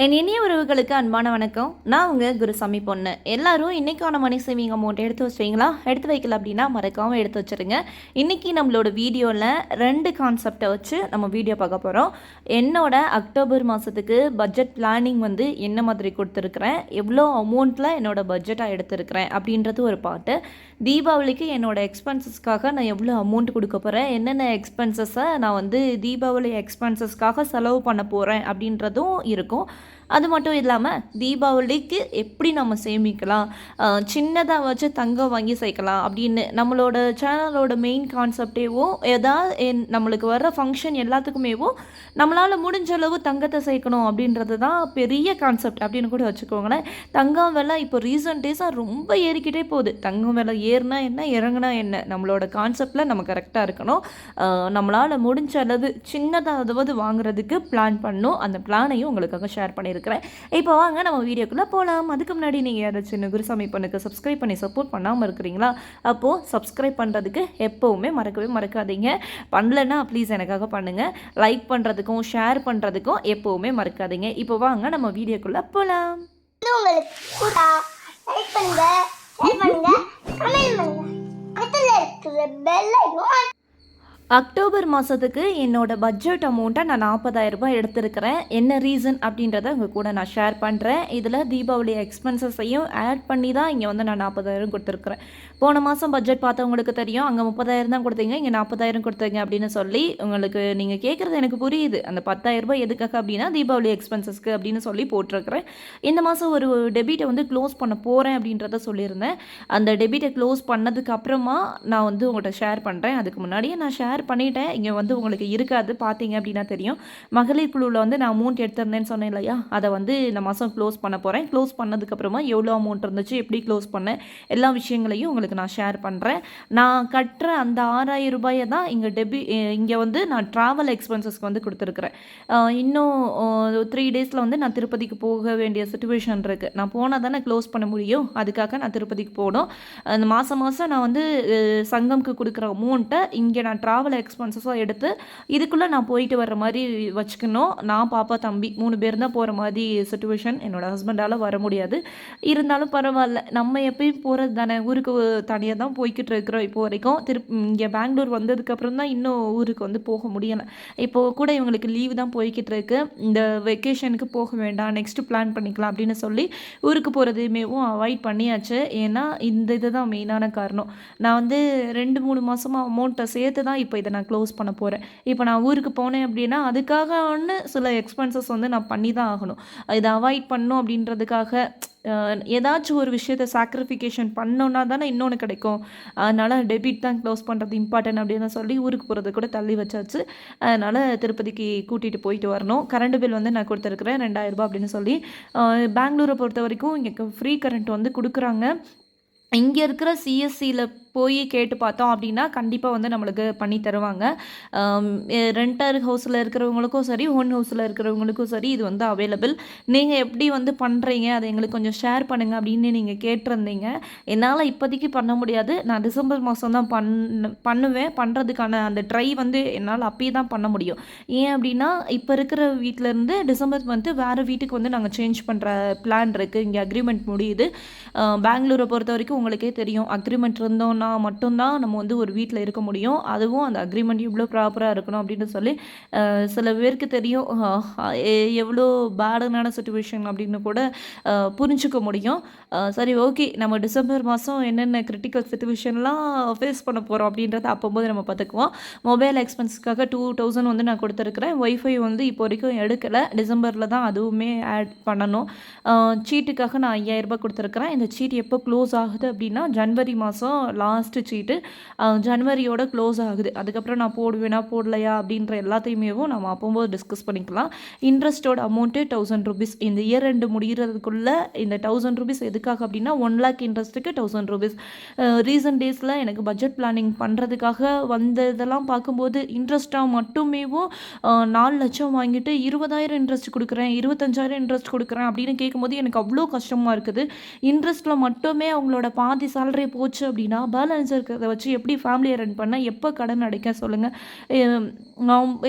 என் இனிய உறவுகளுக்கு அன்பான வணக்கம். நான் உங்கள் குருசாமி பொண்ணு. எல்லாரும் இன்றைக்கான மணி சேவிங் அமௌண்ட் எடுத்து வச்சுவீங்களா எடுத்து வைக்கல அப்படின்னா மறக்காமல் எடுத்து வச்சுருங்க. இன்றைக்கி நம்மளோட வீடியோவில் ரெண்டு கான்செப்டை வச்சு நம்ம வீடியோ பார்க்க போகிறோம் என்னோட அக்டோபர் மாதத்துக்கு பட்ஜெட் பிளானிங் வந்து என்ன மாதிரி கொடுத்துருக்குறேன்? எவ்வளோ அமௌண்ட்டில் என்னோட பட்ஜெட்டாக எடுத்துருக்கிறேன்? அப்படின்றது ஒரு பாட்டு தீபாவளிக்கு என்னோடய எக்ஸ்பென்சஸ்க்காக நான் எவ்வளோ அமௌண்ட் கொடுக்க போகிறேன் என்னென்ன எக்ஸ்பென்சஸை நான் வந்து தீபாவளி எக்ஸ்பென்சஸ்க்காக செலவு பண்ண போகிறேன் அப்படின்றதும் இருக்கும். அது மட்டும் இல்லாமல் தீபாவளிக்கு எப்படி நம்ம சேமிக்கலாம்? சின்னதாக வச்சு தங்கம் வாங்கி சேர்க்கலாம் அப்படின்னு நம்மளோட சேனலோட மெயின் கான்செப்டேவும் ஏதாவது நம்மளுக்கு வர்ற ஃபங்க்ஷன் எல்லாத்துக்குமேவும் நம்மளால் முடிஞ்ச அளவு தங்கத்தை சேர்க்கணும் அப்படின்றது தான் பெரிய கான்செப்ட் அப்படின்னு கூட வச்சுக்கோங்களேன். தங்கம் விலை இப்போ ரீசன்ட் டேஸாக ரொம்ப ஏறிக்கிட்டே போகுது. தங்கம் விலை ஏறினா என்ன இறங்குனா என்ன? நம்மளோட கான்செப்டில் நம்ம கரெக்டாக இருக்கணும். நம்மளால் முடிஞ்ச அளவு சின்னதாவது வாங்குறதுக்கு பிளான் பண்ணணும். அந்த பிளானையும் உங்களுக்காக ஷேர் பண்ணியிருக்கேன். பண்ணியிருக்கிறேன் இப்போ வாங்க நம்ம வீடியோக்குள்ளே போகலாம் அதுக்கு முன்னாடி நீங்கள் யாராச்சும் குருசாமி பொண்ணுக்கு சப்ஸ்கிரைப் பண்ணி சப்போர்ட் பண்ணாமல் இருக்கிறீங்களா? அப்போது சப்ஸ்கிரைப் பண்ணுறதுக்கு எப்போவுமே மறக்கவே மறக்காதீங்க. பண்ணலன்னா ப்ளீஸ் எனக்காக பண்ணுங்கள் லைக் பண்ணுறதுக்கும் ஷேர் பண்ணுறதுக்கும் எப்போவுமே மறக்காதீங்க. இப்போ வாங்க நம்ம வீடியோக்குள்ளே போகலாம் லைக் பண்ணுங்க ஷேர் பண்ணுங்க கமெண்ட் பண்ணுங்க. இருக்கிற பெல் அக்டோபர் மாதத்துக்கு என்னோட பட்ஜெட் அமௌண்ட்டை நான் 40000 ரூபாய் எடுத்திருக்கிறேன். என்ன ரீசன் அப்படின்றத உங்கள் கூட நான் ஷேர் பண்ணுறேன் இதில் தீபாவளி எக்ஸ்பென்சஸையும் ஆட் பண்ணி தான் இங்கே வந்து நான் நாற்பதாயிரம் கொடுத்துருக்குறேன். போன மாதம் பட்ஜெட் பார்த்தவங்களுக்கு தெரியும். அங்கே முப்பதாயிரம் தான் கொடுத்தீங்க. இங்கே நாற்பதாயிரம் கொடுத்தீங்க அப்படின்னு சொல்லி உங்களுக்கு நீங்கள் கேட்குறது எனக்கு புரியுது. அந்த 10000 ரூபாய் எதுக்காக அப்படின்னா தீபாவளி எக்ஸ்பென்சஸ்க்கு அப்படின்னு சொல்லி போட்டிருக்கிறேன். இந்த மாதம் ஒரு டெபிட்டை வந்து க்ளோஸ் பண்ண போகிறேன் அப்படின்றத சொல்லியிருந்தேன். அந்த டெபிட்டை க்ளோஸ் பண்ணதுக்கு அப்புறமா நான் வந்து உங்கள்கிட்ட ஷேர் பண்ணுறேன் அதுக்கு முன்னாடியே நான் ஷேர் பண்ணிட்டேன். இங்கே வந்து உங்களுக்கு இருக்காது. பார்த்தீங்க அப்படின்னா தெரியும். மகளிர் குழுவில் வந்து நான் அமௌண்ட் எடுத்திருந்தேன்னு சொன்னேன் இல்லையா? அதை வந்து இந்த மாதம் க்ளோஸ் பண்ண போகிறேன் க்ளோஸ் பண்ணதுக்கப்புறமா எவ்வளோ அமௌண்ட் இருந்துச்சு? எப்படி க்ளோஸ் பண்ணேன்? எல்லா விஷயங்களையும் உங்களுக்கு நான் ஷேர் பண்ணுறேன் நான் கட்டுற அந்த ஆறாயிரம் ரூபாயை தான் இங்கே டெபி இங்கே வந்து நான் ட்ராவல் எக்ஸ்பென்சஸ்க்கு வந்து கொடுத்துருக்குறேன். இன்னும் த்ரீ டேஸில் வந்து நான் திருப்பதிக்கு போக வேண்டிய சுச்சுவேஷன் இருக்குது நான் போனால் தானே க்ளோஸ் பண்ண முடியும். அதுக்காக நான் திருப்பதிக்கு போகணும். அந்த மாதம் மாதம் நான் வந்து சங்கம்க்கு கொடுக்குற அமௌண்ட்டை இங்கே நான் ட்ராவல் எக்ஸ்பென்சஸாக எடுத்து இதுக்குள்ளே நான் போயிட்டு வர்ற மாதிரி வச்சுக்கணும். நான் பாப்பா தம்பி மூணு பேர் தான் போகிற மாதிரி சுச்சுவேஷன் என்னோடய ஹஸ்பண்டால் வர முடியாது. இருந்தாலும் பரவாயில்ல. நம்ம எப்பயும் போகிறது தானே. ஊருக்கு தனியாக தான் போய்கிட்டு இருக்கிறோம் இப்போ வரைக்கும். திருப்பி இங்கே பெங்களூர் வந்ததுக்கப்புறம் தான் இன்னும் ஊருக்கு வந்து போக முடியலை. இப்போ கூட இவங்களுக்கு லீவு தான் போய்கிட்டு இருக்கு. இந்த வெக்கேஷனுக்கு போக வேண்டாம். நெக்ஸ்ட்டு பிளான் பண்ணிக்கலாம் அப்படின்னு சொல்லி ஊருக்கு போகிறதையுமேவும் அவாய்ட் பண்ணியாச்சு. ஏன்னா இந்த இதுதான் மெயினான காரணம். நான் வந்து ரெண்டு மூணு மாதமாக அமௌண்ட்டை சேர்த்து தான் இப்போ இதை நான் க்ளோஸ் பண்ண போகிறேன் இப்போ நான் ஊருக்கு போனேன் அப்படின்னா அதுக்காக ஒன்று சில எக்ஸ்பென்சஸ் வந்து நான் பண்ணி தான் ஆகணும். இதை அவாய்ட் பண்ணும் அப்படின்றதுக்காக ஏதாச்சும் ஒரு விஷயத்தை சாக்ரிஃபிகேஷன் பண்ணோன்னா தானே இன்னொன்று கிடைக்கும். அதனால் டெபிட் தான் க்ளோஸ் பண்ணுறது இம்பார்ட்டன்ட் அப்படின்னு சொல்லி ஊருக்கு போகிறது கூட தள்ளி வச்சாச்சு. அதனால் திருப்பதிக்கு கூட்டிகிட்டு போயிட்டு வரணும். கரண்ட் பில் வந்து நான் கொடுத்துருக்குறேன். ரெண்டாயிரரூபா அப்படின்னு சொல்லி. பெங்களூரை பொறுத்த வரைக்கும் இங்கே ஃப்ரீ கரண்ட் வந்து கொடுக்குறாங்க. இங்கே இருக்கிற சிஎஸ்சியில் போய் கேட்டு பார்த்தோம் அப்படின்னா கண்டிப்பாக வந்து நம்மளுக்கு பண்ணி தருவாங்க. ரெண்டர் ஹவுஸில் இருக்கிறவங்களுக்கும் சரி ஓன் ஹவுஸில் இருக்கிறவங்களுக்கும் சரி இது வந்து அவைலபிள் நீங்கள் எப்படி வந்து பண்ணுறீங்க அதை எங்களுக்கு கொஞ்சம் ஷேர் பண்ணுங்கள் அப்படின்னு நீங்கள் கேட்டிருந்தீங்க. என்னால் இப்போதைக்கு பண்ண முடியாது. நான் டிசம்பர் மாதம் தான் பண்ண பண்ணுவேன். பண்ணுறதுக்கான அந்த ட்ரை வந்து என்னால் அப்பயே தான் பண்ண முடியும். ஏன் அப்படின்னா இப்போ இருக்கிற வீட்டிலேருந்து டிசம்பர் வந்து வேறு வீட்டுக்கு வந்து நாங்கள் சேஞ்ச் பண்ணுற பிளான் இருக்குது இங்கே அக்ரிமெண்ட் முடியுது. பெங்களூரை பொறுத்த வரைக்கும் உங்களுக்கே தெரியும். அக்ரிமெண்ட் இருந்தோம் இருந்தோம்னா மட்டும்தான் நம்ம வந்து ஒரு வீட்டில் இருக்க முடியும். அதுவும் அந்த அக்ரிமெண்ட் இவ்வளோ ப்ராப்பராக இருக்கணும் அப்படின்னு சொல்லி சில பேருக்கு தெரியும். எ- எவ்வளோ பேடனான சுச்சுவேஷன் அப்படின்னு கூட புரிஞ்சுக்க முடியும். சரி ஓகே நம்ம டிசம்பர் மாதம் என்னென்ன கிரிட்டிக்கல் சுச்சுவேஷன்லாம் ஃபேஸ் பண்ண போகிறோம் அப்படின்றத அப்போம்போது நம்ம பார்த்துக்குவோம். மொபைல் எக்ஸ்பென்ஸ்க்காக டூ தௌசண்ட் வந்து நான் கொடுத்துருக்குறேன். ஒய்ஃபை வந்து இப்போ வரைக்கும் எடுக்கலை. டிசம்பரில் தான் அதுவுமே ஆட் பண்ணணும். சீட்டுக்காக நான் ஐயாயிரரூபா கொடுத்துருக்குறேன். இந்த சீட் எப்போ க்ளோஸ் ஆகுது அப்படின்னா ஜனவரி மாதம் லாஸ்ட்டு சீட்டு ஜனவரியோட க்ளோஸ் ஆகுது. அதுக்கப்புறம் நான் போடுவேனா போடலையா அப்படின்ற எல்லாத்தையுமேவும் நம்ம அப்போம்போது டிஸ்கஸ் பண்ணிக்கலாம். இன்ட்ரெஸ்ட்டோட அமௌண்ட்டு தௌசண்ட் ருபீஸ் இந்த இயர் ரெண்டு முடிகிறதுக்குள்ளே இந்த தௌசண்ட் ருபீஸ் எதுக்காக அப்படின்னா ஒன் லேக் இன்ட்ரெஸ்ட்டுக்கு தௌசண்ட் ருபீஸ் ரீசன்ட் டேஸில் எனக்கு பட்ஜெட் பிளானிங் பண்ணுறதுக்காக வந்த இதெல்லாம் பார்க்கும்போது இன்ட்ரெஸ்ட்டாக மட்டுமேவும் நாலு லட்சம் வாங்கிட்டு இருபதாயிரம் இன்ட்ரெஸ்ட் கொடுக்குறேன் இருபத்தஞ்சாயிரம் இன்ட்ரெஸ்ட் கொடுக்குறேன் அப்படின்னு கேட்கும்போது எனக்கு அவ்வளோ கஷ்டமாக இருக்குது. இன்ட்ரெஸ்ட்டில் மட்டுமே அவங்களோட பாதி சேலரி போச்சு அப்படின்னா பேலன்ஸ் இருக்கிறத வச்சு எப்படி ஃபேமிலியை ரன் பண்ண எப்போ கடன் அடைக்க சொல்லுங்கள்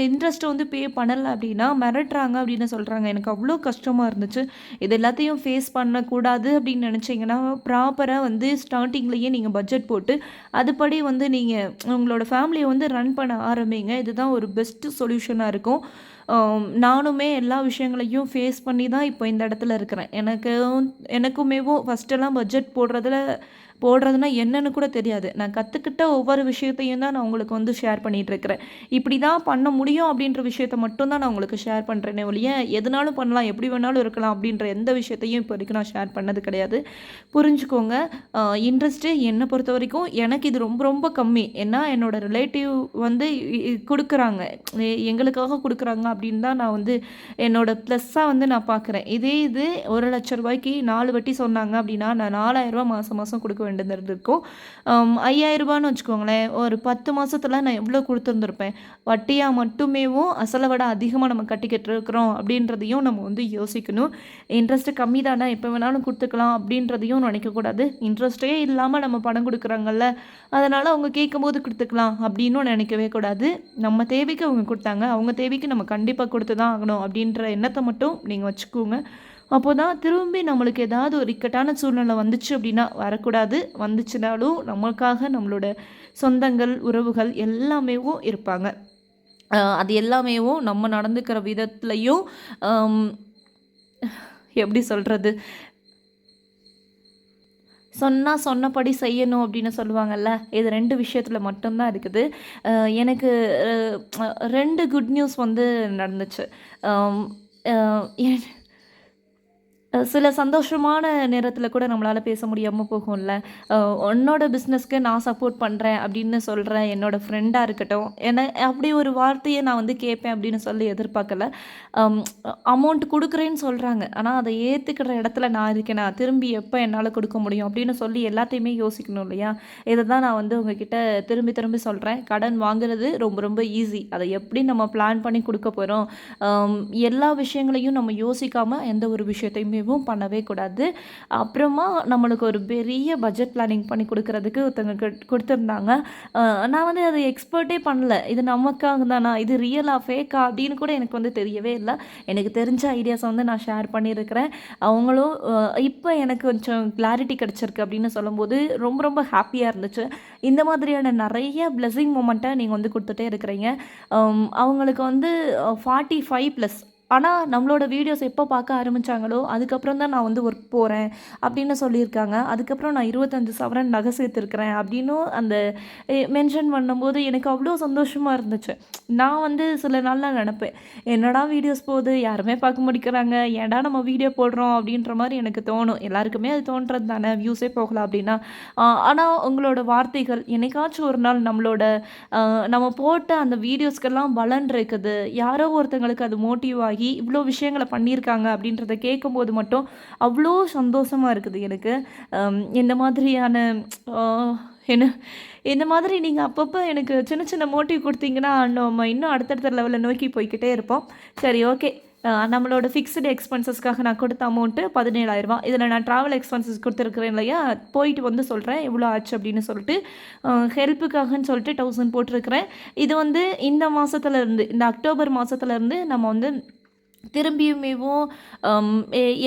இன்ட்ரெஸ்ட்டை வந்து பே பண்ணலை அப்படின்னா மிரட்டுறாங்க அப்படின்னு சொல்கிறாங்க எனக்கு அவ்வளோ கஷ்டமாக இருந்துச்சு. இது எல்லாத்தையும் ஃபேஸ் பண்ணக்கூடாது அப்படின்னு நினச்சிங்கன்னா ப்ராப்பராக வந்து ஸ்டார்டிங்லேயே நீங்கள் பட்ஜெட் போட்டு அதுபடி வந்து நீங்கள் உங்களோட ஃபேமிலியை வந்து ரன் பண்ண ஆரம்பிங்க. இதுதான் ஒரு பெஸ்ட்டு சொல்யூஷனாக இருக்கும். நானுமே எல்லா விஷயங்களையும் ஃபேஸ் பண்ணி தான் இப்போ இந்த இடத்துல இருக்கிறேன். எனக்கு எனக்குமேவும் ஃபஸ்ட்டெல்லாம் பட்ஜெட் போடுறதுல போடுறதுனா என்னன்னு கூட தெரியாது. நான் கற்றுக்கிட்ட ஒவ்வொரு விஷயத்தையும் தான் நான் உங்களுக்கு வந்து ஷேர் பண்ணிகிட்ருக்கிறேன் இப்படி தான் பண்ண முடியும் அப்படின்ற விஷயத்த மட்டும்தான் நான் உங்களுக்கு ஷேர் பண்ணுறேனே ஒழிய எதுனாலும் பண்ணலாம் எப்படி வேணாலும் இருக்கலாம் அப்படின்ற எந்த விஷயத்தையும் இப்போ வரைக்கும் நான் ஷேர் பண்ணது கிடையாது. புரிஞ்சுக்கோங்க. இன்ட்ரெஸ்ட்டு என்னை பொறுத்த வரைக்கும் எனக்கு இது ரொம்ப ரொம்ப கம்மி. ஏன்னா என்னோட ரிலேட்டிவ் வந்து கொடுக்குறாங்க. எங்களுக்காக கொடுக்குறாங்க அப்படின்னு தான் நான் வந்து என்னோட ப்ளஸ்ஸாக வந்து நான் பார்க்குறேன் இதே இது ஒரு லட்ச ரூபாய்க்கு நாலு வட்டி சொன்னாங்க அப்படின்னா நான் நாலாயிரரூபா மாதம் மாதம் கொடுக்க வேண்டியது இருக்கும் ஆம், ஐயாயிரம் ரூபான்னு வச்சுக்கோங்களேன் ஒரு பத்து மாதத்துல நான் எவ்வளோ கொடுத்துருந்துருப்பேன்? வட்டியாக மட்டுமேவும் அசலை விட அதிகமாக நம்ம கட்டிக்கிட்டு இருக்கிறோம் அப்படின்றதையும் நம்ம வந்து யோசிக்கணும். இன்ட்ரெஸ்ட்டு கம்மி தானே எப்போ வேணாலும் கொடுத்துக்கலாம் அப்படின்றதையும் நினைக்கக்கூடாது. இன்ட்ரெஸ்ட்டே இல்லாமல் நம்ம பணம் கொடுக்குறாங்கல்ல அதனால் அவங்க கேட்கும்போது கொடுத்துக்கலாம் அப்படின்னும் நினைக்கவே கூடாது. நம்ம தேவைக்கு அவங்க கொடுத்தாங்க அவங்க தேவைக்கு நம்ம கண்டிப்பாக கொடுத்து தான் ஆகணும் அப்படின்ற எண்ணத்தை மட்டும் நீங்கள் வச்சுக்கோங்க. அப்போ தான் திரும்பி நம்மளுக்கு ஏதாவது ஒரு இக்கட்டான சூழ்நிலை வந்துச்சு அப்படின்னா வரக்கூடாது. வந்துச்சுனாலும் நம்மளுக்காக நம்மளோட சொந்தங்கள் உறவுகள் எல்லாமேவும் இருப்பாங்க. அது எல்லாமேவும் நம்ம நடந்துக்கிற விதத்துலையும் எப்படி சொல்கிறது சொன்னால் சொன்னபடி செய்யணும் அப்படின்னு சொல்லுவாங்கல்ல? இது ரெண்டு விஷயத்தில் மட்டும்தான் இருக்குது. எனக்கு ரெண்டு குட் நியூஸ் வந்து நடந்துச்சு. என்- சில சந்தோஷமான நேரத்தில் கூட நம்மளால் பேச முடியாமல் போகும்ல. உன்னோட பிஸ்னஸ்க்கு நான் சப்போர்ட் பண்ணுறேன் அப்படின்னு சொல்கிற என்னோட ஃப்ரெண்டாக இருக்கட்டும் என்ன அப்படி ஒரு வார்த்தையை நான் வந்து கேட்பேன் அப்படின்னு சொல்லி எதிர்பார்க்கல. அமௌண்ட் கொடுக்குறேன்னு சொல்கிறாங்க ஆனால் அதை ஏற்றுக்கிற இடத்துல நான் இருக்கேனா? திரும்பி எப்போ என்னால் கொடுக்க முடியும்? அப்படின்னு சொல்லி எல்லாத்தையுமே யோசிக்கணும் இல்லையா? இதை தான் நான் வந்து உங்ககிட்ட திரும்பி திரும்பி சொல்கிறேன் கடன் வாங்குறது ரொம்ப ரொம்ப ஈஸி அதை எப்படி நம்ம பிளான் பண்ணி கொடுக்க போகிறோம் எல்லா விஷயங்களையும் நம்ம யோசிக்காமல் எந்த ஒரு விஷயத்தையுமே பண்ணவே கூடாது. அப்புறமா நம்மளுக்கு ஒரு பெரிய பட்ஜெட் பிளானிங் பண்ணி கொடுக்கறதுக்கு ஒருத்தவங்க கொடுத்துருந்தாங்க. நான் வந்து அதை எக்ஸ்பர்ட்டே பண்ணல. இது நமக்காக தானா? இது ரியலா ஃபேக்கா அப்படின்னு கூட எனக்கு வந்து தெரியவே இல்லை. எனக்கு தெரிஞ்ச ஐடியாஸை வந்து நான் ஷேர் பண்ணியிருக்கிறேன். அவங்களும் இப்போ எனக்கு கொஞ்சம் கிளாரிட்டி கிடச்சிருக்கு அப்படின்னு சொல்லும்போது ரொம்ப ரொம்ப ஹாப்பியாக இருந்துச்சு. இந்த மாதிரியான நிறைய பிளெஸிங் மூமெண்ட்டை நீங்கள் வந்து கொடுத்துட்டே இருக்கிறீங்க. அவங்களுக்கு வந்து ஃபார்ட்டி ஃபைவ் ப்ளஸ் ஆனால் நம்மளோட வீடியோஸ் எப்போ பார்க்க ஆரம்பித்தாங்களோ அதுக்கப்புறம் தான் நான் வந்து ஒர்க் போகிறேன் அப்படின்னு சொல்லியிருக்காங்க. அதுக்கப்புறம் நான் இருபத்தஞ்சு சவரன் நகை சேர்த்துருக்குறேன் அப்படின்னும் அந்த மென்ஷன் பண்ணும்போது எனக்கு அவ்வளோ சந்தோஷமாக இருந்துச்சு. நான் வந்து சில நாள்லாம் நினப்பேன் என்னடா வீடியோஸ் போகுது? யாருமே பார்க்க முடிக்கிறாங்க ஏன்டா நம்ம வீடியோ போடுறோம்? அப்படின்ற மாதிரி எனக்கு தோணும். எல்லாருக்குமே அது தோன்றது தானே? வியூஸே போகலாம் அப்படின்னா. ஆனால் உங்களோட வார்த்தைகள் என்னைக்காச்சும் ஒரு நாள் நம்மளோட நம்ம போட்ட அந்த வீடியோஸ்க்கெல்லாம் பலன் இருக்குது. யாரோ ஒருத்தங்களுக்கு அது மோட்டிவ் ஆகி இவ்வளோ விஷயங்களை பண்ணியிருக்காங்க அப்படின்றத கேட்கும்போது மட்டும் அவ்வளோ சந்தோஷமாக இருக்குது எனக்கு. இந்த மாதிரியான என்ன இந்த மாதிரி நீங்கள் அப்பப்போ எனக்கு சின்ன சின்ன மோட்டிவ் கொடுத்தீங்கன்னா நம்ம இன்னும் அடுத்தடுத்த லெவலில் நோக்கி போய்க்கிட்டே இருப்போம். சரி ஓகே நம்மளோட ஃபிக்ஸ்டு எக்ஸ்பென்சஸ்க்காக நான் கொடுத்த அமௌண்ட்டு பதினேழாயிரரூபா இதில் நான் ட்ராவல் எக்ஸ்பென்சஸ் கொடுத்துருக்குறேன் இல்லையா? போயிட்டு வந்து சொல்கிறேன் எவ்வளோ ஆச்சு அப்படின்னு சொல்லிட்டு ஹெல்ப்புக்காகன்னு சொல்லிட்டு தௌசண்ட் போட்டிருக்கிறேன். இது வந்து இந்த மாதத்துலேருந்து இந்த அக்டோபர் மாதத்துலேருந்து நம்ம வந்து திரும்பியுமேவும்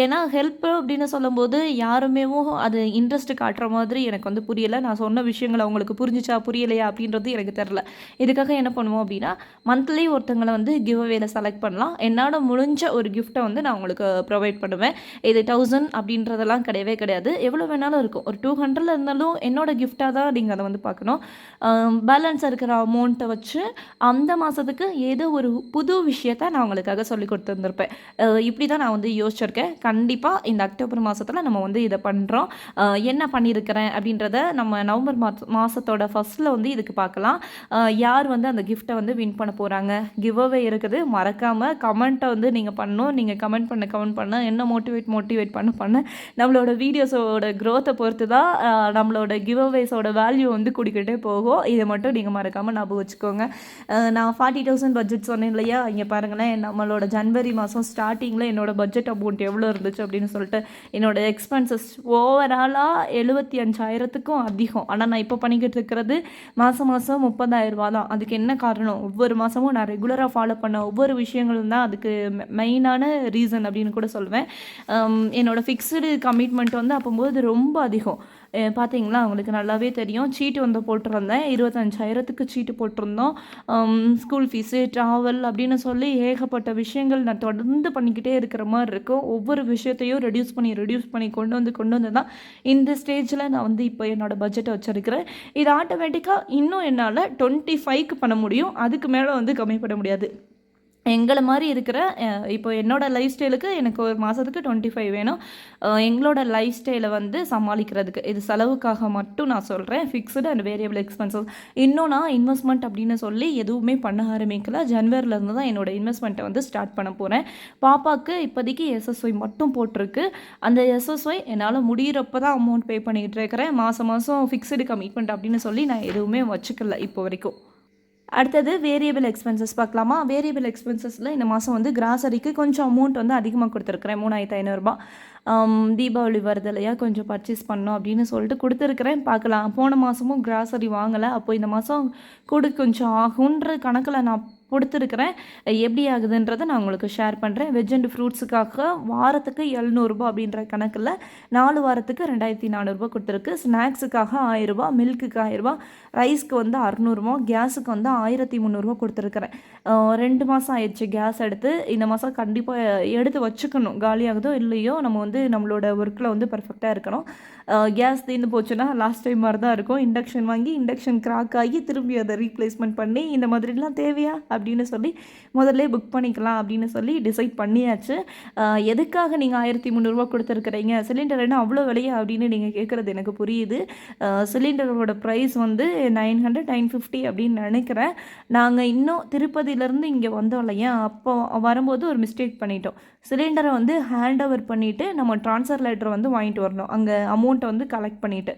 ஏன்னா ஹெல்ப் அப்படின்னு சொல்லும்போது யாருமேவும் அது இன்ட்ரெஸ்ட் காட்டுற மாதிரி எனக்கு வந்து புரியலை. நான் சொன்ன விஷயங்கள் அவங்களுக்கு புரிஞ்சுச்சா புரியலையா அப்படின்றது எனக்கு தெரில இதுக்காக என்ன பண்ணுவோம் அப்படின்னா மந்த்லி ஒருத்தங்களை வந்து கிவ் அவேல செலக்ட் பண்ணலாம். என்னால் முடிஞ்ச ஒரு கிஃப்ட்டை வந்து நான் உங்களுக்கு ப்ரொவைட் பண்ணுவேன். இது தௌசண்ட் அப்படின்றதெல்லாம் கிடையவே கிடையாது. எவ்வளோ வேணாலும் இருக்கும். ஒரு டூ ஹண்ட்ரட்ல இருந்தாலும் என்னோட கிஃப்டாக தான் நீங்கள் அதை வந்து பார்க்கணும். பேலன்ஸ் இருக்கிற அமௌண்ட்டை வச்சு அந்த மாதத்துக்கு ஏதோ ஒரு புது விஷயத்த நான் உங்களுக்காக சொல்லி இருந்திருப்பேன் இப்படி தான் நான் வந்து யோசிச்சிருக்கேன். கண்டிப்பாக இந்த அக்டோபர் மாதத்தில் நம்ம வந்து இதை பண்ணுறோம் என்ன பண்ணியிருக்கிறேன் அப்படின்றத நம்ம நவம்பர் மாத மாதத்தோட ஃபஸ்ட்டில் வந்து இதுக்கு பார்க்கலாம். யார் வந்து அந்த கிஃப்ட்டை வந்து வின் பண்ண போகிறாங்க கிவ் அவே இருக்குது. மறக்காமல் கமெண்ட்டை வந்து நீங்கள் பண்ணணும். நீங்கள் கமெண்ட் பண்ண கமெண்ட் பண்ண. என்ன மோட்டிவேட் மோட்டிவேட் பண்ண பண்ண. நம்மளோட வீடியோஸோட க்ரோத்தை பொறுத்து தான் நம்மளோட நம்மளோட கிவ்அவேஸோட வேல்யூ வந்து கூடிக்கிட்டே போகும். இதை மட்டும் நீங்கள் மறக்காமல் ஞாபகம் வச்சுக்கோங்க. நான் ஃபார்ட்டி தௌசண்ட் பட்ஜெட் சொன்னேன் இல்லையா? இங்கே பாருங்களேன் நம்மளோட ஜனவரி மாதம் ஸ்டார்டிங்கில் என்னோடய பட்ஜெட் அமௌண்ட் எவ்வளோ இருந்துச்சு அப்படின்னு சொல்லிட்டு என்னோடய எக்ஸ்பென்சஸ் ஓவராலாக எழுபத்தி அஞ்சாயிரத்துக்கும் அதிகம். ஆனால் நான் இப்போ பண்ணிக்கிட்டு இருக்கிறது மாதம் மாதம் முப்பதாயிரரூபா தான். அதுக்கு என்ன காரணம்? ஒவ்வொரு மாதமும் நான் ரெகுலராக ஃபாலோ பண்ண ஒவ்வொரு விஷயங்களும் தான் அதுக்கு மெயினான ரீசன் அப்படின்னு கூட சொல்லுவேன் என்னோடய ஃபிக்ஸ்டு கமிட்மெண்ட் வந்து அப்போம்போது ரொம்ப அதிகம். பார்த்தீங்களா உங்களுக்கு நல்லாவே தெரியும். சீட்டு வந்து போட்டிருந்தேன். இருபத்தஞ்சாயிரத்துக்கு சீட்டு போட்டிருந்தோம். ஸ்கூல் ஃபீஸு ட்ராவல் அப்படின்னு சொல்லி ஏகப்பட்ட விஷயங்கள் நான் தொடர்ந்து பண்ணிக்கிட்டே இருக்கிற மாதிரி இருக்கும். ஒவ்வொரு விஷயத்தையும் ரெடியூஸ் பண்ணி ரெடியூஸ் பண்ணி கொண்டு வந்து கொண்டு வந்து தான் இந்த ஸ்டேஜில் நான் வந்து இப்போ என்னோடய பட்ஜெட்டை வச்சுருக்கிறேன். இது ஆட்டோமேட்டிக்காக இன்னும் என்னால் டுவெண்ட்டி ஃபைவ்க்கு பண்ண முடியும். அதுக்கு மேலே வந்து கம்மி பண்ண முடியாது. எங்களை மாதிரி இருக்கிற இப்போ என்னோடய லைஃப் ஸ்டைலுக்கு எனக்கு ஒரு மாதத்துக்கு டுவெண்ட்டி ஃபைவ் வேணும் எங்களோட லைஃப் ஸ்டைலை வந்து சமாளிக்கிறதுக்கு. இது செலவுக்காக மட்டும் நான் சொல்கிறேன் ஃபிக்ஸ்டு அண்ட் வேரியபிள் எக்ஸ்பென்சஸ் இன்னும் நான் இன்வெஸ்ட்மெண்ட் அப்படின்னு சொல்லி எதுவுமே பண்ண ஆரம்பிக்கல. ஜனவரிலேருந்து தான் என்னோட இன்வெஸ்ட்மெண்ட்டை வந்து ஸ்டார்ட் பண்ண போகிறேன் பாப்பாவுக்கு இப்போதைக்கு எஸ்எஸ்ஒய் மட்டும் போட்டிருக்கு. அந்த எஸ்எஸ்ஒய் என்னால் முடியிறப்ப தான் அமௌண்ட் பே பண்ணிக்கிட்டு இருக்கிறேன். மாதம் மாதம் ஃபிக்ஸ்டு கமிட்மெண்ட் அப்படின்னு சொல்லி நான் எதுவுமே வச்சுக்கல இப்போ வரைக்கும். அடுத்தது வேரியபிள் எக்ஸ்பென்சஸ் பார்க்கலாமா? வேரியபிள் எக்ஸ்பென்சஸில் இந்த மாதம் வந்து கிராசரிக்கு கொஞ்சம் அமௌண்ட் வந்து அதிகமாக கொடுத்துருக்குறேன். மூணாயிரத்து ஐநூறுரூபா தீபாவளி வருது இல்லையா? கொஞ்சம் பர்ச்சேஸ் பண்ணோம் அப்படின்னு சொல்லிட்டு கொடுத்துருக்குறேன். பார்க்கலாம். போன மாதமும் கிராசரி வாங்கலை. அப்போ இந்த மாதம் கூட கொஞ்சம் ஆகுன்ற கணக்கில் நான் கொடுத்துருக்குறேன். எப்படி ஆகுதுன்றதை நான் உங்களுக்கு ஷேர் பண்ணுறேன் வெஜ் அண்ட் ஃப்ரூட்ஸுக்காக வாரத்துக்கு எழுநூறுபா அப்படின்ற கணக்கில் நாலு வாரத்துக்கு ரெண்டாயிரத்தி நானூறுரூபா கொடுத்துருக்கு. ஸ்நாக்ஸுக்காக ஆயிரரூபா மில்க்குக்கு ஆயிரரூபா ரைஸ்க்கு வந்து அறநூறுபா கேஸுக்கு வந்து ஆயிரத்தி முந்நூறுரூவா கொடுத்துருக்குறேன். ரெண்டு மாதம் ஆயிடுச்சு கேஸ் எடுத்து. இந்த மாதம் கண்டிப்பாக எடுத்து வச்சுக்கணும். காலியாகுதோ இல்லையோ நம்ம வந்து நம்மளோட ஒர்க்கில் வந்து பர்ஃபெக்டாக இருக்கணும். கேஸ் தீர்ந்து போச்சுன்னா லாஸ்ட் டைம் மாதிரி தான் இருக்கும். இண்டக்ஷன் வாங்கி இண்டக்ஷன் கிராக் ஆகி திரும்பி அதை ரீப்ளேஸ்மெண்ட் பண்ணி இந்த மாதிரிலாம் தேவையா? அப்படின்னு சொல்லி முதல்ல புக் பண்ணிக்கலாம் அப்படின்னு சொல்லி டிசைட் பண்ணியாச்சு. எதுக்காக நீங்கள் ஆயிரத்தி முந்நூறுரூவா கொடுத்துருக்குறீங்க? சிலிண்டர் என்ன அவ்வளோ விலையா அப்படின்னு நீங்கள் கேட்குறது எனக்கு புரியுது. சிலிண்டரோட ப்ரைஸ் வந்து நைன் ஹண்ட்ரட் நைன் ஃபிஃப்டி அப்படின்னு நினைக்கிறேன். நாங்கள் இன்னும் திருப்பதியிலேருந்து இங்கே வந்தோம் இல்லையா? அப்போ வரும்போது ஒரு மிஸ்டேக் பண்ணிட்டோம். சிலிண்டரை வந்து ஹேண்ட் ஓவர் பண்ணிவிட்டு நம்ம ட்ரான்ஸ்ஃபர் லெட்டர் வந்து வாங்கிட்டு வரணும். அங்கே அமௌண்ட்டை வந்து கலெக்ட் பண்ணிவிட்டு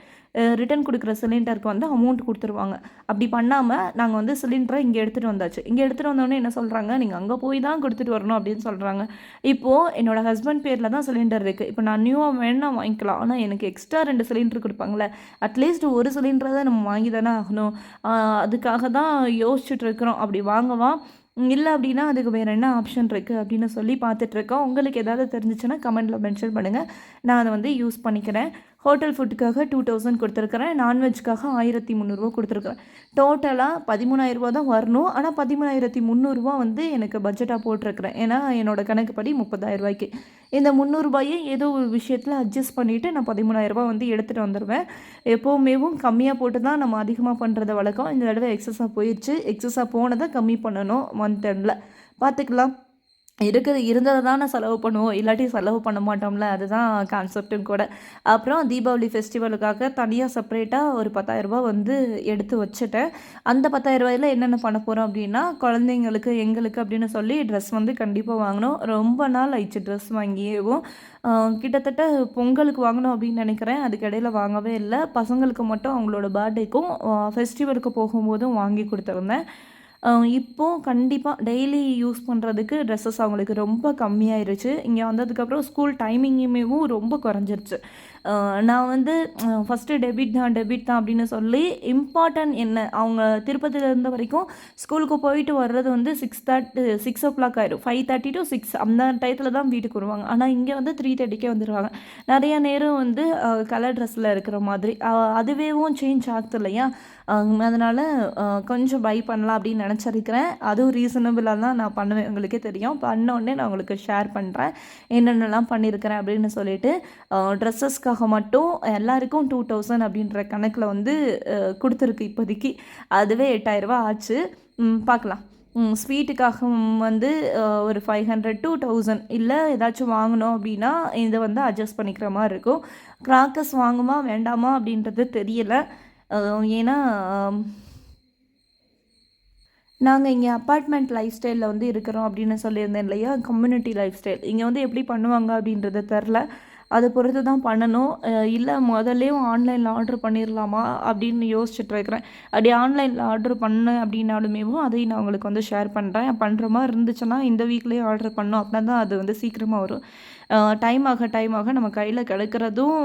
ரிட்டர்ன் கொடுக்குற சிலிண்டருக்கு வந்து அமௌண்ட் கொடுத்துருவாங்க. அப்படி பண்ணாமல் நாங்கள் வந்து சிலிண்டரை இங்கே எடுத்துகிட்டு வந்தாச்சு. இங்கே எடுத்துகிட்டு வந்தோடனே என்ன சொல்கிறாங்க நீங்கள் அங்கே போய் தான் கொடுத்துட்டு வரணும் அப்படின்னு சொல்கிறாங்க இப்போது என்னோட ஹஸ்பண்ட் பேரில் தான் சிலிண்டர் இருக்குது இப்போ நான் நியூவாக வேணால் வாங்கிக்கலாம். ஆனால் எனக்கு எக்ஸ்ட்ரா ரெண்டு சிலிண்டர் கொடுப்பாங்களே அட்லீஸ்ட் ஒரு சிலிண்டரை தான் நம்ம வாங்கி தானே ஆகணும். அதுக்காக தான் யோசிச்சுட்டு இருக்கிறோம். அப்படி வாங்கவா? இல்லை அப்படின்னா அதுக்கு வேறு என்ன ஆப்ஷன் இருக்குது அப்படின்னு சொல்லி பார்த்துட்ருக்கோம் உங்களுக்கு ஏதாவது தெரிஞ்சிச்சுன்னா கமெண்ட்டில் மென்ஷன் பண்ணுங்கள் நான் அதை வந்து யூஸ் பண்ணிக்கிறேன். ஹோட்டல் ஃபுட்டுக்காக டூ தௌசண்ட் கொடுத்துருக்குறேன். நான்வெஜ்க்காக ஆயிரத்தி முந்நூறுரூவா கொடுத்துருக்குறேன். டோட்டலாக பதிமூணாயிரரூபா தான் வரணும். ஆனால் பதிமூணாயிரத்தி முந்நூறுரூவா வந்து எனக்கு பட்ஜெட்டாக போட்டிருக்கிறேன். ஏன்னா என்னோட கணக்குப்படி முப்பதாயிரம் ரூபாய்க்கு. இந்த முந்நூறுபாயை ஏதோ ஒரு விஷயத்தில் அட்ஜஸ்ட் பண்ணிவிட்டு நான் பதிமூணாயிரரூபா வந்து எடுத்துகிட்டு வந்துடுவேன் எப்போவுமேவும் கம்மியாக போட்டு தான் நம்ம அதிகமாக பண்ணுறத வழக்கம். இந்த தடவை எக்ஸஸாக போயிடுச்சு எக்ஸஸாக போனதை கம்மி பண்ணணும் மந்த் எண்டில் பார்த்துக்கலாம். இருக்குது இருந்ததை தானே செலவு பண்ணுவோம். இல்லாட்டி செலவு பண்ண மாட்டோம்ல அதுதான் கான்செப்டும் கூட. அப்புறம் தீபாவளி ஃபெஸ்டிவலுக்காக தனியாக செப்பரேட்டாக ஒரு பத்தாயிரரூபா வந்து எடுத்து வச்சுட்டேன். அந்த பத்தாயிரரூபாயில் என்னென்ன பண்ண போகிறோம் அப்படின்னா குழந்தைங்களுக்கு எங்களுக்கு அப்படின்னு சொல்லி ட்ரெஸ் வந்து கண்டிப்பாக வாங்கணும். ரொம்ப நாள் ஆயிடுச்சு ட்ரெஸ் வாங்கியேவும். கிட்டத்தட்ட பொங்கலுக்கு வாங்கணும் அப்படின்னு நினைக்கிறேன். அதுக்கு இடையில வாங்கவே இல்லை. பசங்களுக்கு மட்டும் அவங்களோட பர்த்டேக்கும் ஃபெஸ்டிவலுக்கு போகும்போதும் வாங்கி கொடுத்துருந்தேன். இப்போது இப்போ கண்டிப்பாக டெய்லி யூஸ் பண்ணுறதுக்கு ட்ரெஸ்ஸஸ் அவங்களுக்கு ரொம்ப கம்மியாயிருச்சு. இங்கே வந்ததுக்கப்புறம் ஸ்கூல் டைமிங்குமேவும் ரொம்ப குறைஞ்சிருச்சு. நான் வந்து ஃபஸ்ட்டு டெபிட் தான் டெபிட் தான் அப்படின்னு சொல்லி இம்பார்ட்டன்ட் என்ன அவங்க திருப்பதியில் இருந்த வரைக்கும் ஸ்கூலுக்கு போயிட்டு வர்றது வந்து six thirty six o'clock ஆயிடும் ஃபைவ் தேர்ட்டி டு சிக்ஸ் அந்த டயத்தில் தான் வீட்டுக்கு வருவாங்க. ஆனால் இங்கே வந்து த்ரீ தேர்ட்டிக்கே வந்துடுவாங்க நிறைய நேரம் வந்து கலர் ட்ரெஸ்ஸில் இருக்கிற மாதிரி. அதுவேவும் சேஞ்ச் ஆகுது இல்லையா அதனால் கொஞ்சம் பை பண்ணலாம் அப்படின்னு நினச்சிருக்கிறேன். அதுவும் ரீசனபிளாக தான் நான் பண்ணுவேன். உங்களுக்கே தெரியும். பண்ண உடனே நான் உங்களுக்கு ஷேர் பண்ணுறேன் என்னென்னலாம் பண்ணியிருக்கிறேன் அப்படின்னு சொல்லிட்டு ட்ரெஸ்ஸஸ்க்காக மட்டும் எல்லாருக்கும் டூ தௌசண்ட் அப்படின்ற கணக்கில் வந்து கொடுத்துருக்கு இப்போதைக்கு. அதுவே எட்டாயிரரூபா ஆச்சு. பார்க்கலாம். ஸ்வீட்டுக்காக வந்து ஒரு ஃபைவ் ஹண்ட்ரட் டூ தௌசண்ட் இல்லை ஏதாச்சும் வாங்கணும் அப்படின்னா இதை வந்து அட்ஜஸ்ட் பண்ணிக்கிற மாதிரி இருக்கும். கிராக்கர்ஸ் வாங்குமா வேண்டாமா அப்படின்றது தெரியல. ஏன்னா நாங்கள் இங்கே அப்பார்ட்மெண்ட் லைஃப் ஸ்டைலில் வந்து இருக்கிறோம் அப்படின்னு சொல்லியிருந்தேன் இல்லையா? கம்யூனிட்டி லைஃப் ஸ்டைல் இங்கே வந்து எப்படி பண்ணுவாங்க அப்படின்றத தெரில அதை பொறுத்து தான் பண்ணணும். இல்லை முதல்லையும் ஆன்லைனில் ஆர்டர் பண்ணிடலாமா அப்படின்னு யோசிச்சுட்டு இருக்கிறேன். அப்படி ஆன்லைனில் ஆர்டர் பண்ணேன் அப்படின்னாலுமேவும் அதையும் நான் உங்களுக்கு வந்து ஷேர் பண்ணுறேன் பண்ணுற மாதிரி இருந்துச்சுன்னா இந்த வீக்லேயே ஆர்டர் பண்ணோம். அப்படின்னா தான் அது வந்து சீக்கிரமாக வரும். டைம் ஆக டைம் ஆக நம்ம கையில் கிடைக்கிறதும்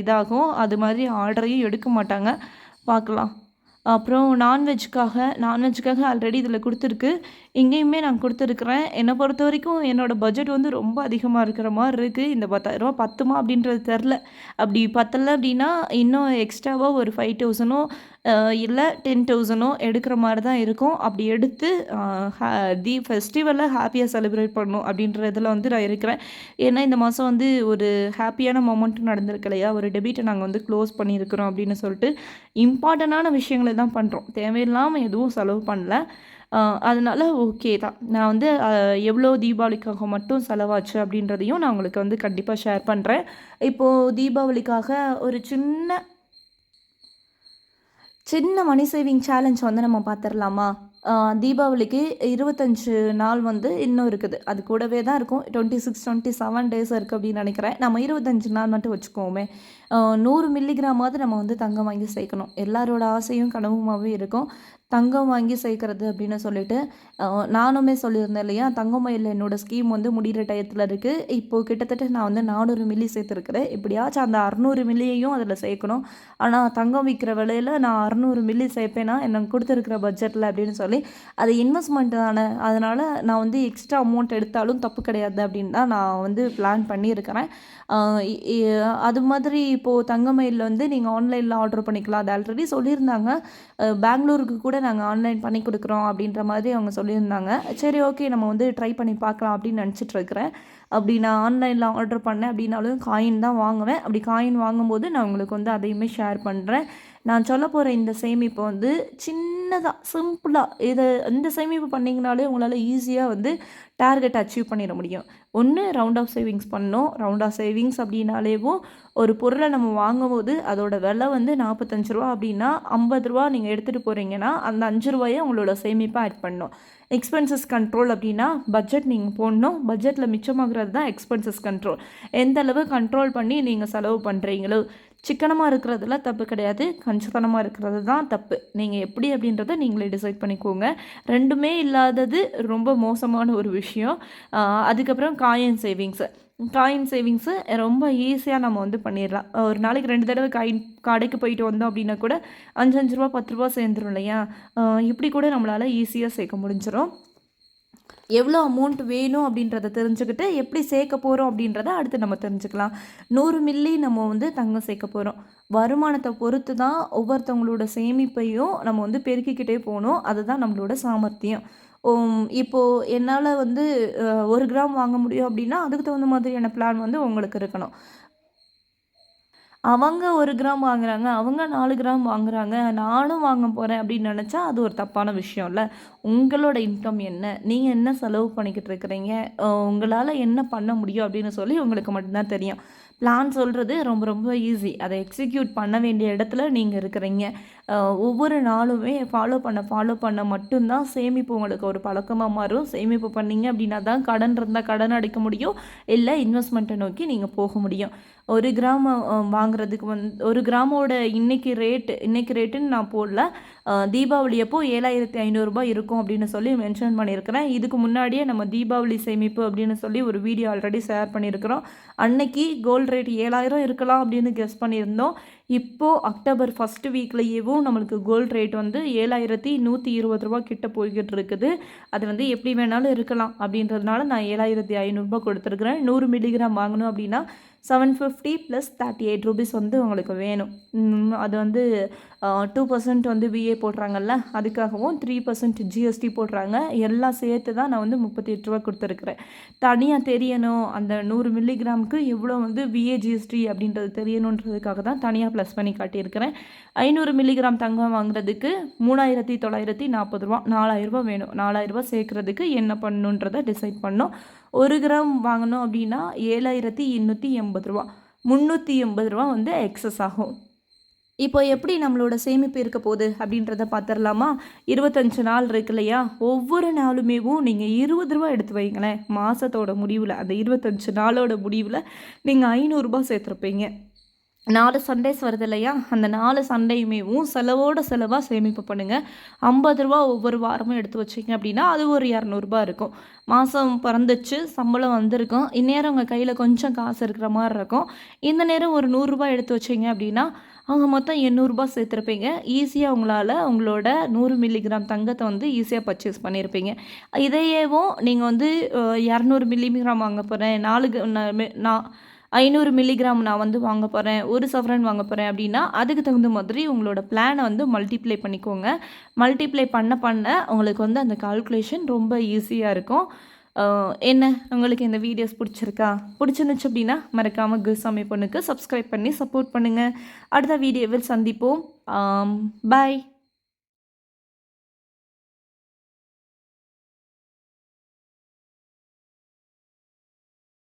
இதாகும். அது மாதிரி ஆர்டரையும் எடுக்க மாட்டாங்க. பார்க்கலாம். அப்புறம் நான்வெஜ்க்காக நான்வெஜ்க்காக ஆல்ரெடி இதில் கொடுத்துருக்கு. இங்கேயுமே நான் கொடுத்துருக்குறேன். என்னை பொறுத்த வரைக்கும் என்னோடய பட்ஜெட் வந்து ரொம்ப அதிகமாக இருக்கிற மாதிரி இருக்குது இந்த பத்தாயிரரூபா பத்துமா அப்படின்றது தெரில அப்படி பத்தலை அப்படின்னா இன்னும் எக்ஸ்ட்ராவாக ஒரு ஃபைவ் தௌசண்டோ இல்லை டென் தௌசண்டோ எடுக்கிற மாதிரி தான் இருக்கும். அப்படி எடுத்து தி ஃபெஸ்டிவலை ஹாப்பியாக செலிப்ரேட் பண்ணணும் அப்படின்றதுல வந்து நான் இருக்கிறேன். ஏன்னா இந்த மாதம் வந்து ஒரு ஹாப்பியான மொமெண்ட்டும் நடந்திருக்கு இல்லையா? ஒரு டெபிட்டை நாங்கள் வந்து க்ளோஸ் பண்ணியிருக்கிறோம் அப்படின்னு சொல்லிட்டு இம்பார்ட்டண்டான விஷயங்களை தான் பண்ணுறோம் தேவையில்லாமல் எதுவும் செலவு பண்ணல. அதனால் ஓகே தான். நான் வந்து எவ்வளோ தீபாவளிக்காக மட்டும் செலவாச்சு அப்படின்றதையும் நான் உங்களுக்கு வந்து கண்டிப்பாக ஷேர் பண்ணுறேன் இப்போது தீபாவளிக்காக ஒரு சின்ன சின்ன மணி சேவிங் சேலஞ்ச் வந்து நம்ம பார்த்துடலாமா தீபாவளிக்கு இருபத்தஞ்சு நாள் வந்து இன்னும் இருக்குது. அது கூடவே தான் இருக்கும். Twenty six twenty seven days இருக்குது அப்படின்னு நினைக்கிறேன். நம்ம இருபத்தஞ்சு நாள் மட்டும் வச்சுக்கோமே. நூறு மில்லிகிராமாவது நம்ம வந்து தங்கம் வாங்கி சேர்க்கணும். எல்லாரோட ஆசையும் கனவுமாகவே இருக்கும். தங்கம் வாங்கி சேர்க்கறது அப்படின்னு சொல்லிட்டு நானுமே சொல்லியிருந்தேன் இல்லையா? தங்கமயில் என்னோடய ஸ்கீம் வந்து முடிகிற டயத்தில் இருக்குது இப்போது கிட்டத்தட்ட நான் வந்து நானூறு மில்லி சேர்த்துருக்குறேன். எப்படியாச்சும் அந்த அறநூறு மில்லியையும் அதில் சேர்க்கணும். ஆனால் தங்கம் விற்கிற விலையில் நான் அறநூறு மில்லி சேர்ப்பேனா எனக்கு கொடுத்துருக்குற பட்ஜெட்டில் அப்படின்னு சொல்லி அது இன்வெஸ்ட்மெண்ட் தானே. அதனால் நான் வந்து எக்ஸ்ட்ரா அமௌண்ட் எடுத்தாலும் தப்பு கிடையாது அப்படின்னு தான் நான் வந்து பிளான் பண்ணியிருக்கிறேன். அது மாதிரி இப்போது தங்கமயிலில் வந்து நீங்கள் ஆன்லைனில் ஆர்டர் பண்ணிக்கலாம். அது ஆல்ரெடி சொல்லியிருந்தாங்க. பெங்களூருக்கு கூட நாங்கள் ஆன்லைன் பண்ணி கொடுக்குறோம் அப்படின்ற மாதிரி அவங்க சொல்லியிருந்தாங்க. சரி ஓகே நம்ம வந்து ட்ரை பண்ணி பார்க்கலாம் அப்படின்னு நினச்சிட்ருக்கிறேன் அப்படி நான் ஆன்லைனில் ஆர்டர் பண்ணேன் அப்படின்னாலும் காயின் தான் வாங்குவேன். அப்படி காயின் வாங்கும்போது நான் உங்களுக்கு வந்து அதையுமே ஷேர் பண்ணுறேன் நான் சொல்ல போகிற இந்த சேமிப்பு வந்து சின்னதாக சிம்பிளாக இதை இந்த சேமிப்பு பண்ணிங்கனாலே உங்களால் ஈஸியாக வந்து டார்கெட் அச்சீவ் பண்ணிட முடியும். ஒன்று ரவுண்ட் ஆஃப் சேவிங்ஸ் பண்ணோம் ரவுண்ட் ஆஃப் சேவிங்ஸ் அப்படின்னாலேவும் ஒரு பொருளை நம்ம வாங்கும்போது அதோட விலை வந்து நாற்பத்தஞ்சு ரூபா அப்படின்னா ஐம்பது ரூபா நீங்கள் எடுத்துகிட்டு போகிறீங்கன்னா அந்த அஞ்சு ரூபாயை உங்களோட சேமிப்பாக ஆட் பண்ணணும். எக்ஸ்பென்சஸ் கண்ட்ரோல் அப்படின்னா பட்ஜெட் நீங்கள் போடணும். பட்ஜெட்டில் மிச்சமாகிறது தான் எக்ஸ்பென்சஸ் கண்ட்ரோல் எந்த அளவு கண்ட்ரோல் பண்ணி நீங்கள் செலவு பண்ணுறீங்களோ சிக்கனமாக இருக்கிறதுல தப்பு கிடையாது. கஞ்சத்தனமாக இருக்கிறது தான் தப்பு. நீங்கள் எப்படி அப்படின்றத நீங்களே டிசைட் பண்ணிக்கோங்க. ரெண்டுமே இல்லாதது ரொம்ப மோசமான ஒரு விஷயம். அதுக்கப்புறம் காயின் சேவிங்ஸு காயின் சேவிங்ஸு ரொம்ப ஈஸியாக நம்ம வந்து பண்ணிடலாம். ஒரு நாளைக்கு ரெண்டு தடவை காயின் கடைக்கு போயிட்டு வந்தோம் அப்படின்னா கூட அஞ்சு அஞ்சு ரூபா பத்து ரூபா சேர்ந்துரும் இல்லையா? இப்படி கூட நம்மளால் ஈஸியாக சேர்க்க முடிஞ்சிடும் எவ்வளோ அமௌண்ட் வேணும் அப்படின்றத தெரிஞ்சுக்கிட்டு எப்படி சேர்க்க போகிறோம் அப்படின்றத அடுத்து நம்ம தெரிஞ்சுக்கலாம். நூறு மில்லி நம்ம வந்து தங்கம் சேர்க்க போகிறோம் வருமானத்தை பொறுத்து தான் ஒவ்வொருத்தவங்களோட சேமிப்பையும் நம்ம வந்து பெருக்கிக்கிட்டே போகணும். அதுதான் நம்மளோட சாமர்த்தியம். இப்போது இப்போ என்னால் வந்து ஒரு கிராம் வாங்க முடியும் அப்படின்னா அதுக்கு தகுந்த மாதிரியான பிளான் வந்து உங்களுக்கு இருக்கணும். அவங்க ஒரு கிராம் வாங்குறாங்க அவங்க நாலு கிராம் வாங்குறாங்க நானும் வாங்க போகிறேன் அப்படின்னு நினச்சா அது ஒரு தப்பான விஷயம் இல்லை உங்களோட இன்கம் என்ன? நீங்கள் என்ன செலவு பண்ணிக்கிட்டு இருக்கிறீங்க? உங்களால் என்ன பண்ண முடியும் அப்படின்னு சொல்லி உங்களுக்கு மட்டும்தான் தெரியும். பிளான் சொல்கிறது ரொம்ப ரொம்ப ஈஸி அதை எக்ஸிக்யூட் பண்ண வேண்டிய இடத்துல நீங்கள் இருக்கிறீங்க. ஒவ்வொரு நாளுமே ஃபாலோ பண்ண ஃபாலோ பண்ண மட்டும்தான் சேமிப்பு உங்களுக்கு ஒரு பழக்கமாக மாறும். சேமிப்பு பண்ணீங்க அப்படின்னா தான் கடன் இருந்தால் கடன் அடைக்க முடியும். இல்லை இன்வெஸ்ட்மெண்ட்டை நோக்கி நீங்கள் போக முடியும். ஒரு கிராம் வாங்குறதுக்கு வந்து ஒரு கிராமோட இன்னைக்கு ரேட்டு இன்னைக்கு ரேட்டுன்னு நான் போடல. தீபாவளி அப்போ ஏழாயிரத்தி ஐநூறுரூபா இருக்கும் அப்படின்னு சொல்லி மென்ஷன் பண்ணியிருக்கிறேன். இதுக்கு முன்னாடியே நம்ம தீபாவளி சேமிப்பு அப்படின்னு சொல்லி ஒரு வீடியோ ஆல்ரெடி ஷேர் பண்ணியிருக்கிறோம். அன்னைக்கு கோல்டு ரேட் ஏழாயிரம் இருக்கலாம் அப்படின்னு கெஸ் பண்ணியிருந்தோம். இப்போது அக்டோபர் ஃபஸ்ட்டு வீக்லேயேவும் நம்மளுக்கு கோல்ட் ரேட் வந்து ஏழாயிரத்தி நூற்றி இருபது ரூபா கிட்ட போய்கிட்டு இருக்குது அது வந்து எப்படி வேணாலும் இருக்கலாம் அப்படின்றதுனால நான் ஏழாயிரத்தி ஐநூறுரூபா கொடுத்துருக்குறேன். நூறு மில்லிகிராம் வாங்கணும் அப்படின்னா seven fifty plus thirty eight rupees வந்து உங்களுக்கு வேணும். அது வந்து டூ பர்சன்ட் வந்து விஏ போடுறாங்கல்ல அதுக்காகவும் த்ரீ பர்சன்ட் ஜிஎஸ்டி போடுறாங்க. எல்லாம் சேர்த்து தான் நான் வந்து முப்பத்தி எட்டு ரூபா கொடுத்துருக்குறேன். தனியாக தெரியணும் அந்த நூறு மில்லிகிராமுக்கு எவ்வளோ வந்து விஏ ஜிஎஸ்டி அப்படின்றது தெரியணுன்றதுக்காக தான் தனியாக ப்ளஸ் பண்ணி காட்டியிருக்கிறேன். ஐநூறு மில்லிகிராம் தங்கம் வாங்குறதுக்கு மூணாயிரத்தி தொள்ளாயிரத்தி நாற்பது ரூபா நாலாயிரரூபா வேணும். நாலாயிரரூபா சேர்க்குறதுக்கு என்ன பண்ணுன்றதை டிசைட் பண்ணோம். ஒரு கிராம் வாங்கினோம் அப்படின்னா ஏழாயிரத்தி எண்ணூற்றி எண்பது ரூபா. முந்நூற்றி எண்பது ரூபா வந்து எக்ஸஸ் ஆகும். இப்போ எப்படி நம்மளோட சேமிப்பு இருக்க போகுது அப்படின்றத பார்த்துடலாமா? இருபத்தஞ்சு நாள் இருக்கு இல்லையா? ஒவ்வொரு நாளுமேவும் நீங்கள் இருபது ரூபா எடுத்து வைங்களேன். மாதத்தோட முடிவில் அந்த இருபத்தஞ்சு நாளோட முடிவில் நீங்கள் ஐநூறுரூபா சேர்த்துருப்பீங்க. நாலு சண்டேஸ் வருது இல்லையா? அந்த நாலு சண்டையுமேவும் செலவோட செலவாக சேமிப்பு பண்ணுங்கள் ஐம்பது ரூபா ஒவ்வொரு வாரமும் எடுத்து வச்சிங்க அப்படின்னா அது ஒரு இரநூறுபா இருக்கும். மாதம் பிறந்துச்சு சம்பளம் வந்திருக்கும். இந்நேரம் உங்கள் கையில் கொஞ்சம் காசு இருக்கிற மாதிரி இருக்கும். இந்த நேரம் ஒரு நூறுரூபா எடுத்து வச்சிங்க அப்படின்னா அவங்க மொத்தம் எண்ணூறுரூபா சேர்த்துருப்பீங்க. ஈஸியாக உங்களால் உங்களோட நூறு மில்லிகிராம் தங்கத்தை வந்து ஈஸியாக பர்ச்சேஸ் பண்ணியிருப்பீங்க இதையேவும் நீங்கள் வந்து இரநூறு மில்லிகிராம் வாங்க போகிறேன் நாலு நான் ஐநூறு மில்லிகிராம் நான் வந்து வாங்க போகிறேன் ஒரு சவரன் வாங்க போகிறேன் அப்படின்னா அதுக்கு தகுந்த மாதிரி உங்களோட பிளானை வந்து மல்டிப்ளை பண்ணிக்கோங்க. மல்டிப்ளை பண்ண பண்ண உங்களுக்கு வந்து அந்த கால்குலேஷன் ரொம்ப ஈஸியாக இருக்கும். என்ன? உங்களுக்கு இந்த வீடியோஸ் பிடிச்சிருக்கா? பிடிச்சிருந்துச்சு அப்படின்னா மறக்காமல் குருசாமி பொண்ணுக்கு சப்ஸ்கிரைப் பண்ணி சப்போர்ட் பண்ணுங்கள் அடுத்த வீடியோவில் சந்திப்போம். பாய்